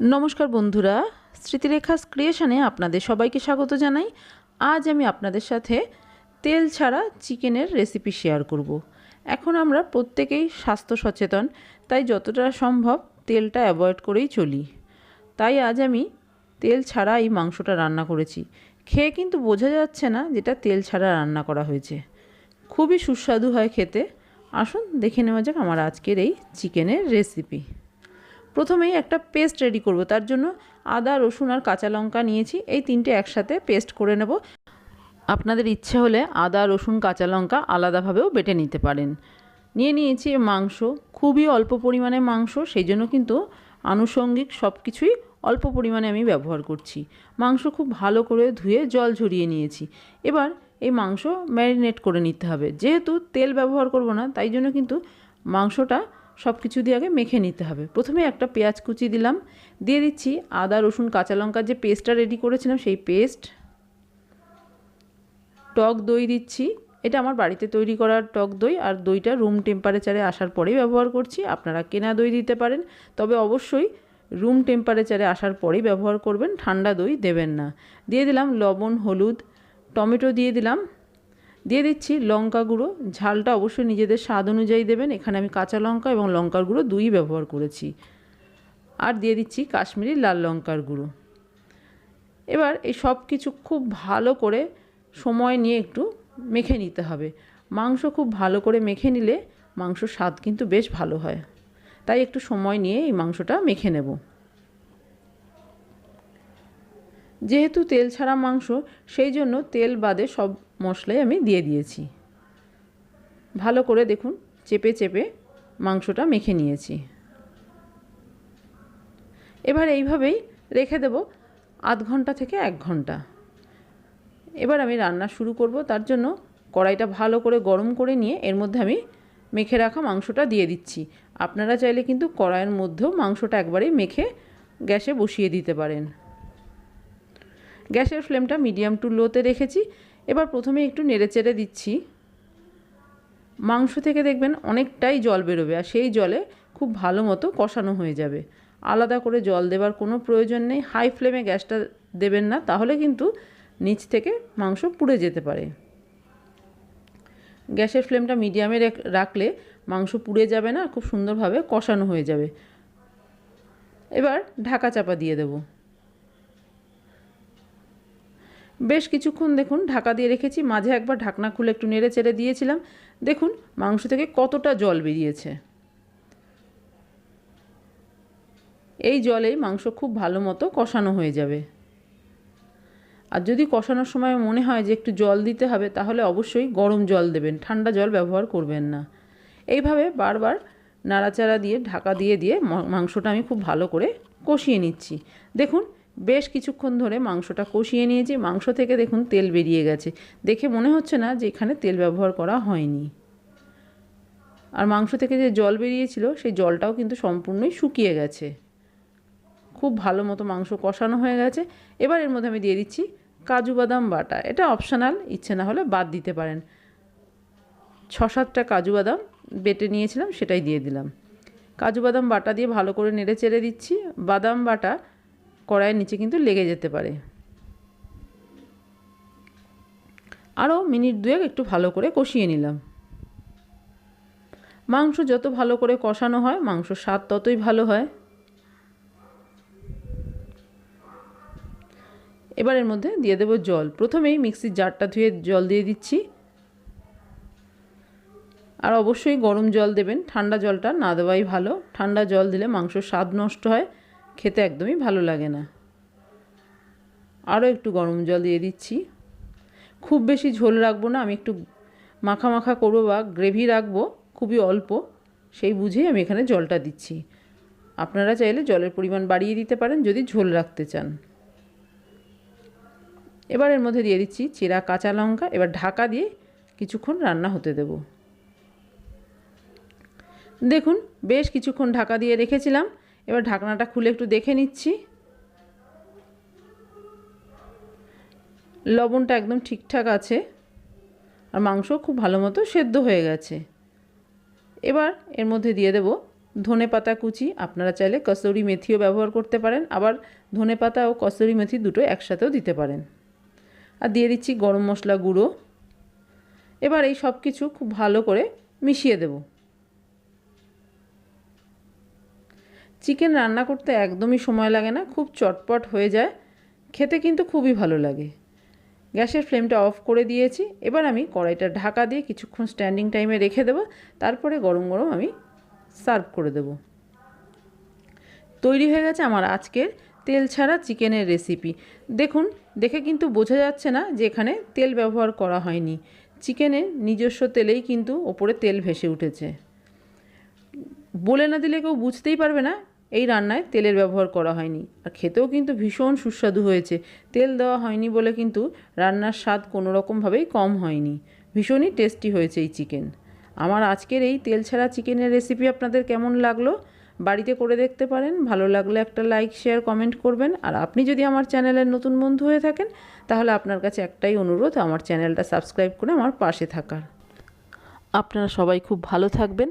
নমস্কার বন্ধুরা, স্মৃতিরেখাস ক্রিয়েশনে আপনাদের সবাইকে স্বাগত জানাই। আজ আমি আপনাদের সাথে তেল ছাড়া চিকেনের রেসিপি শেয়ার করব। এখন আমরা প্রত্যেকেই স্বাস্থ্য সচেতন, তাই যতটা সম্ভব তেলটা অ্যাভয়েড করেই চলি। তাই আজ আমি তেল ছাড়া এই মাংসটা রান্না করেছি। খেয়ে কিন্তু বোঝা যাচ্ছে না যেটা তেল ছাড়া রান্না করা হয়েছে। খুবই সুস্বাদু হয় খেতে। আসুন দেখে নেওয়া যাক আমার আজকের এই চিকেনের রেসিপি। প্রথমেই একটা পেস্ট রেডি করব। তার জন্য আদা, রসুন আর কাঁচা লঙ্কা নিয়েছি। এই তিনটে একসাথে পেস্ট করে নেব। আপনাদের ইচ্ছে হলে আদা, রসুন, কাঁচা লঙ্কা আলাদাভাবেও বেটে নিতে পারেন। নিয়ে নিয়েছি মাংস। খুবই অল্প পরিমাণে মাংস, সেই জন্য কিন্তু আনুষঙ্গিক সব কিছুই অল্প পরিমাণে আমি ব্যবহার করছি। মাংস খুব ভালো করে ধুয়ে জল ঝরিয়ে নিয়েছি। এবার এই মাংস ম্যারিনেট করে নিতে হবে। যেহেতু তেল ব্যবহার করব না, তাই জন্য কিন্তু মাংসটা সব কিছু দিয়ে আগে মেখে নিতে হবে। প্রথমে একটা পেঁয়াজ কুচি দিলাম, দিয়ে দিচ্ছি আদা, রসুন, কাঁচা লঙ্কার যে পেস্টটা রেডি করেছিলাম সেই পেস্ট। টক দই দিচ্ছি, এটা আমার বাড়িতে তৈরি করা টক দই আর দইটা রুম টেম্পারেচারে আসার পরেই ব্যবহার করছি। আপনারা কেনা দই দিতে পারেন, তবে অবশ্যই রুম টেম্পারেচারে আসার পরেই ব্যবহার করবেন, ঠান্ডা দই দেবেন না। দিয়ে দিলাম লবণ, হলুদ, টমেটো দিয়ে দিলাম। দিয়ে দিচ্ছি লঙ্কা গুঁড়ো। ঝালটা অবশ্যই নিজেদের স্বাদ অনুযায়ী দেবেন। এখানে আমি কাঁচা লঙ্কা এবং লঙ্কার গুঁড়ো দুই ব্যবহার করেছি। আর দিয়ে দিচ্ছি কাশ্মীরি লাল লঙ্কার গুঁড়ো। এবার এই সব কিছু খুব ভালো করে সময় নিয়ে একটু মেখে নিতে হবে। মাংস খুব ভালো করে মেখে নিলে মাংস স্বাদ কিন্তু বেশ ভালো হয়। তাই একটু সময় নিয়ে এই মাংসটা মেখে নেব। যেহেতু তেল ছাড়া মাংস, সেই জন্য তেল বাদে সব মশলাই আমি দিয়ে দিয়েছি। ভালো করে দেখুন, চেপে চেপে মাংসটা মেখে নিয়েছি। এবার এইভাবেই রেখে দেব আধ ঘণ্টা থেকে এক ঘণ্টা। এবার আমি রান্না শুরু করব, তার জন্য কড়াইটা ভালো করে গরম করে নিয়ে এর মধ্যে আমি মেখে রাখা মাংসটা দিয়ে দিচ্ছি। আপনারা চাইলে কিন্তু কড়াইয়ের মধ্যেও মাংসটা একবারেই মেখে গ্যাসে বসিয়ে দিতে পারেন। গ্যাসের ফ্লেমটা মিডিয়াম টু লোতে রেখেছি। এবার প্রথমে একটু নেড়ে চেড়ে দিচ্ছি। মাংস থেকে দেখবেন অনেকটাই জল বেরোবে আর সেই জলে খুব ভালো মতো কষানো হয়ে যাবে। আলাদা করে জল দেবার কোনো প্রয়োজন নেই। হাই ফ্লেমে গ্যাসটা দেবেন না, তাহলে কিন্তু নিচ থেকে মাংস পুড়ে যেতে পারে। গ্যাসের ফ্লেমটা মিডিয়ামে রাখলে মাংস পুড়ে যাবে না, খুব সুন্দরভাবে কষানো হয়ে যাবে। এবার ঢাকা চাপা দিয়ে দেবো। বেশ কিছুক্ষণ দেখুন, ঢাকা দিয়ে রেখেছি। মাঝে একবার ঢাকনা খুলে একটু নেড়ে চেড়ে দিয়েছিলাম। দেখুন, মাংস থেকে কতটা জল বেরিয়েছে। এই জলেই মাংস খুব ভালো মতো কষানো হয়ে যাবে। আর যদি কষানোর সময় মনে হয় যে একটু জল দিতে হবে, তাহলে অবশ্যই গরম জল দেবেন। ঠান্ডা জল ব্যবহার করবেন না। এইভাবে বারবার নাড়াচাড়া দিয়ে, ঢাকা দিয়ে দিয়ে মাংসটা আমি খুব ভালো করে কষিয়ে নিচ্ছি। দেখুন বেশ কিছুক্ষণ ধরে মাংসটা কষিয়ে নিয়েছি, মাংস থেকে দেখুন তেল বেরিয়ে গেছে। দেখে মনে হচ্ছে না যে এখানে তেল ব্যবহার করা হয়নি। আর মাংস থেকে যে জল বেরিয়েছিল, সেই জলটাও কিন্তু সম্পূর্ণই শুকিয়ে গেছে। খুব ভালো মতো মাংস কষানো হয়ে গেছে। এবার এর মধ্যে আমি দিয়ে দিচ্ছি কাজু বাদাম বাটা। এটা অপশানাল, ইচ্ছে না হলে বাদ দিতে পারেন। ছ সাতটা কাজু বাদাম বেটে নিয়েছিলাম, সেটাই দিয়ে দিলাম। কাজু বাদাম বাটা দিয়ে ভালো করে নেড়ে চেড়ে দিচ্ছি। বাদাম বাটা কড়াইয়ের নিচে কিন্তু লেগে যেতে পারে। আরও মিনিট দুয়েক একটু ভালো করে কষিয়ে নিলাম। মাংস যত ভালো করে কষানো হয়, মাংস স্বাদ ততই ভালো হয়। এবার এর মধ্যে দিয়ে দেবো জল। প্রথমেই মিক্সির জারটা ধুয়ে জল দিয়ে দিচ্ছি। আর অবশ্যই গরম জল দেবেন। ঠান্ডা জলটা না দেওয়াই ভালো। ঠান্ডা জল দিলে মাংস স্বাদ নষ্ট হয়। খেতে একদমই ভালো লাগে না। আরও একটু গরম জল দিয়ে দিচ্ছি। খুব বেশি ঝোল রাখব না, আমি একটু মাখা মাখা করব বা গ্রেভি রাখব, খুবই অল্প। সেই বুঝেই আমি এখানে জলটা দিচ্ছি। আপনারা চাইলে জলের পরিমাণ বাড়িয়ে দিতে পারেন যদি ঝোল রাখতে চান। এবার এর মধ্যে দিয়ে দিচ্ছি চেরা কাঁচা লঙ্কা, এবার ঢাকা দিয়ে কিছুক্ষণ রান্না হতে দেব। দেখুন, বেশ কিছুক্ষণ ঢাকা দিয়ে রেখেছিলাম। এবার ঢাকনাটা খুলে একটু দেখে নিচ্ছি। লবণটা একদম ঠিকঠাক আছে। আর মাংস খুব ভালো মতো সেদ্ধ হয়ে গেছে। এবার এর মধ্যে দিয়ে দেব ধনে পাতা কুচি। আপনারা চাইলে কসুরি মেথিও ব্যবহার করতে পারেন। আবার ধনে পাতা ও কসুরি মেথি দুটো একসাথেও দিতে পারেন। আর দিয়ে দিচ্ছি গরম মশলা গুঁড়ো। এবার এই সব কিছু খুব ভালো করে মিশিয়ে দেব। চিকেন রান্না করতে একদমই সময় লাগে না, খুব চটপট হয়ে যায়। খেতে কিন্তু খুবই ভালো লাগে। গ্যাসের ফ্লেমটা অফ করে দিয়েছি, এবার আমি কড়াইটা ঢাকা দিয়ে কিছুক্ষণ স্ট্যান্ডিং টাইমে রেখে দেবো, তারপরে গরম গরম আমি সার্ভ করে দেব। তৈরি হয়ে গেছে আমার আজকের তেল ছাড়া চিকেনের রেসিপি। দেখুন, দেখে কিন্তু বোঝা যাচ্ছে না যে এখানে তেল ব্যবহার করা হয়নি। চিকেনের নিজস্ব তেলেই কিন্তু ওপরে তেল ভেসে উঠেছে। বলে না দিলে কেউ বুঝতেই পারবে না এই রান্নায় তেলের ব্যবহার করা হয়নি। আর খেতেও কিন্তু ভীষণ সুস্বাদু হয়েছে। তেল দেওয়া হয়নি বলে কিন্তু রান্নার স্বাদ কোনো রকমভাবেই কম হয়নি। ভীষণই টেস্টি হয়েছে এই চিকেন। আমার আজকের এই তেল ছাড়া চিকেনের রেসিপি আপনাদের কেমন লাগল? বাড়িতে করে দেখতে পারেন। ভালো লাগলে একটা লাইক, শেয়ার, কমেন্ট করবেন। আর আপনি যদি আমার চ্যানেলের নতুন বন্ধু হয়ে থাকেন, তাহলে আপনার কাছে একটাই অনুরোধ, আমার চ্যানেলটা সাবস্ক্রাইব করে আমার পাশে থাকার। আপনারা সবাই খুব ভালো থাকবেন।